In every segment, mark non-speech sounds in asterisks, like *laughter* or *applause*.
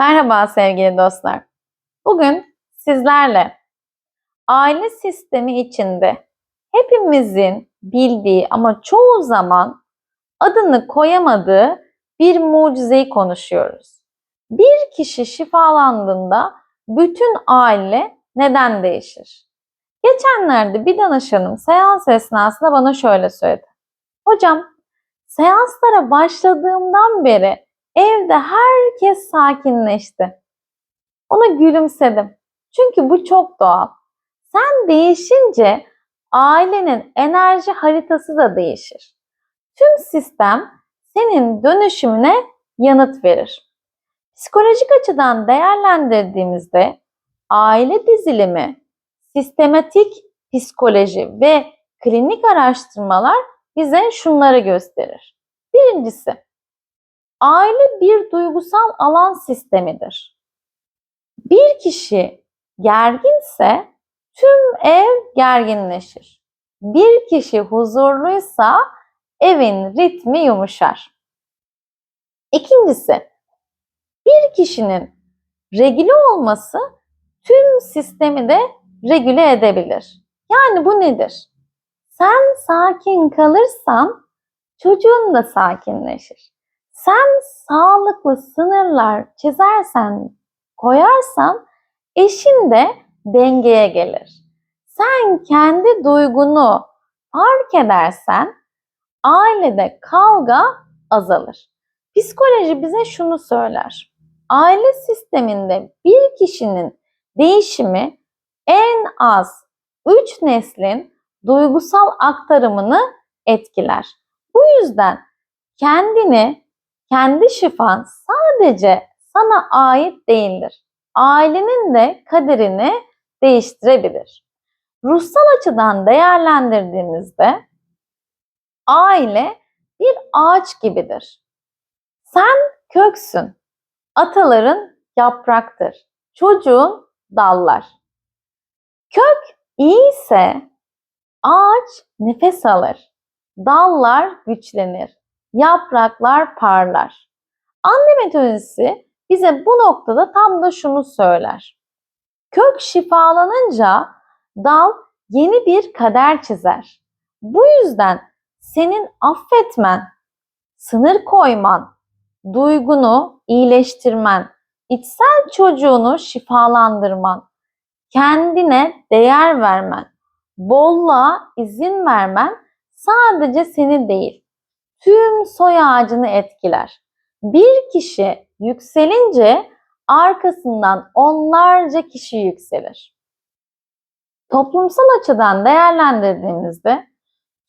Merhaba sevgili dostlar. Bugün sizlerle aile sistemi içinde hepimizin bildiği ama çoğu zaman adını koyamadığı bir mucizeyi konuşuyoruz. Bir kişi şifalandığında bütün aile neden değişir? Geçenlerde bir danışanım seans esnasında bana şöyle söyledi. Hocam seanslara başladığımdan beri evde herkes sakinleşti. Ona gülümsedim. Çünkü bu çok doğal. Sen değişince ailenin enerji haritası da değişir. Tüm sistem senin dönüşümüne yanıt verir. Psikolojik açıdan değerlendirdiğimizde aile dizilimi, sistematik psikoloji ve klinik araştırmalar bize şunları gösterir. Birincisi, aile bir duygusal alan sistemidir. Bir kişi gerginse tüm ev gerginleşir. Bir kişi huzurluysa evin ritmi yumuşar. İkincisi, bir kişinin regüle olması tüm sistemi de regüle edebilir. Yani bu nedir? Sen sakin kalırsan çocuğun da sakinleşir. Sen sağlıklı sınırlar çizersen, koyarsan eşin de dengeye gelir. Sen kendi duygunu fark edersen ailede kavga azalır. Psikoloji bize şunu söyler. Aile sisteminde bir kişinin değişimi en az 3 neslin duygusal aktarımını etkiler. Bu yüzden kendini, kendi şifan sadece sana ait değildir. Ailenin de kaderini değiştirebilir. Ruhsal açıdan değerlendirdiğimizde aile bir ağaç gibidir. Sen köksün, ataların yapraktır, çocuğun dallar. Kök iyiyse ağaç nefes alır, dallar güçlenir, yapraklar parlar. Anne metodisi bize bu noktada tam da şunu söyler. Kök şifalanınca dal yeni bir kader çizer. Bu yüzden senin affetmen, sınır koyman, duygunu iyileştirmen, içsel çocuğunu şifalandırman, kendine değer vermen, bolluğa izin vermen sadece seni değil, tüm soy ağacını etkiler. Bir kişi yükselince arkasından onlarca kişi yükselir. Toplumsal açıdan değerlendirdiğimizde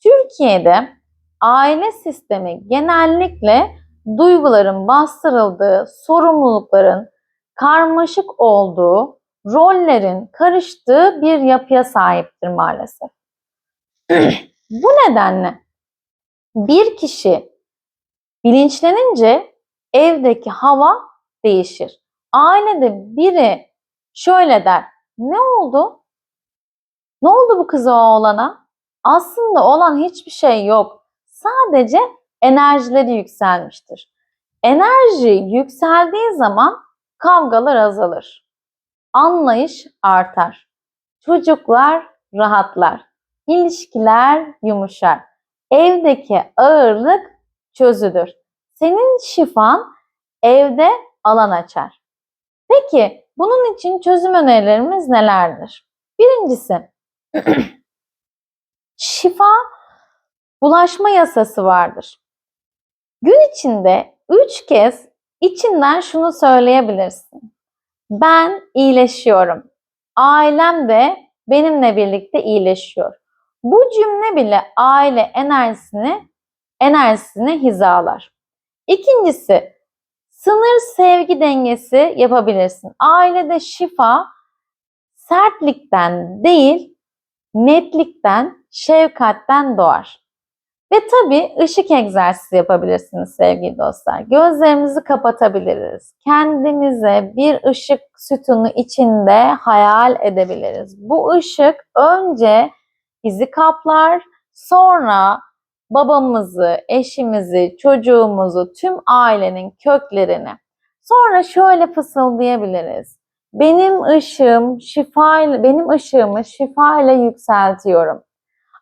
Türkiye'de aile sistemi genellikle duyguların bastırıldığı, sorumlulukların karmaşık olduğu, rollerin karıştığı bir yapıya sahiptir maalesef. *clears throat* Bu nedenle bir kişi bilinçlenince evdeki hava değişir. Ailede biri şöyle der. Ne oldu? Ne oldu bu kıza oğlana? Aslında olan hiçbir şey yok. Sadece enerjileri yükselmiştir. Enerji yükseldiği zaman kavgalar azalır. Anlayış artar. Çocuklar rahatlar. İlişkiler yumuşar. Evdeki ağırlık çözülür. Senin şifan evde alan açar. Peki bunun için çözüm önerilerimiz nelerdir? Birincisi *clears throat* şifa bulaşma yasası vardır. Gün içinde üç kez içinden şunu söyleyebilirsin. Ben iyileşiyorum. Ailem de benimle birlikte iyileşiyor. Bu cümle bile aile enerjisini enerjisini hizalar. İkincisi sınır sevgi dengesi yapabilirsin. Ailede şifa sertlikten değil netlikten, şefkatten doğar. Ve tabii ışık egzersizi yapabilirsiniz sevgili dostlar. Gözlerimizi kapatabiliriz. Kendimize bir ışık sütunu içinde hayal edebiliriz. Bu ışık önce bizi kaplar, sonra babamızı, eşimizi, çocuğumuzu, tüm ailenin köklerini, Sonra şöyle fısıldayabiliriz. Benim ışığım şifa benim ışığımı şifa ile yükseltiyorum.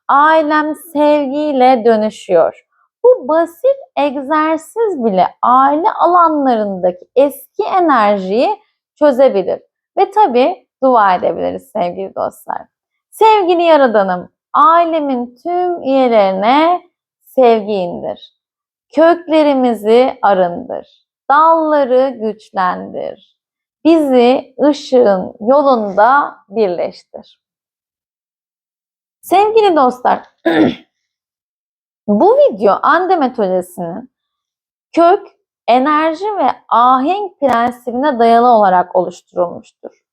Ailem sevgiyle dönüşüyor. Bu basit egzersiz bile aile alanlarındaki eski enerjiyi çözebilir. Ve tabii dua edebiliriz sevgili dostlar. Sevgili Yaradanım, ailemin tüm üyelerine sevgi indir. Köklerimizi arındır. Dalları güçlendir. Bizi ışığın yolunda birleştir. Sevgili dostlar, *clears throat* bu video Ande metodisinin kök, enerji ve ahenk prensibine dayalı olarak oluşturulmuştur.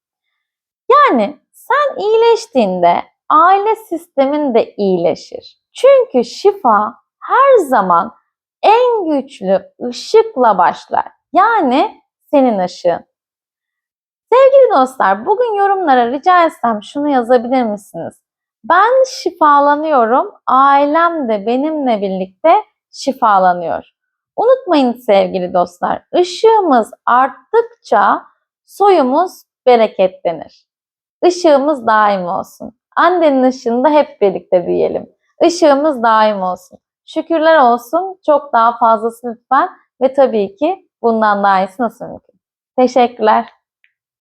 Yani sen iyileştiğinde aile sistemin de iyileşir. Çünkü şifa her zaman en güçlü ışıkla başlar. Yani senin ışığın. Sevgili dostlar, bugün yorumlara rica etsem şunu yazabilir misiniz? Ben şifalanıyorum, ailem de benimle birlikte şifalanıyor. Unutmayın sevgili dostlar, ışığımız arttıkça soyumuz bereketlenir. Işığımız daim olsun. Annenin ışığında hep birlikte büyüyelim. Işığımız daim olsun. Şükürler olsun. Çok daha fazlası lütfen. Ve tabii ki bundan daha iyisi nasıl mümkün? Teşekkürler.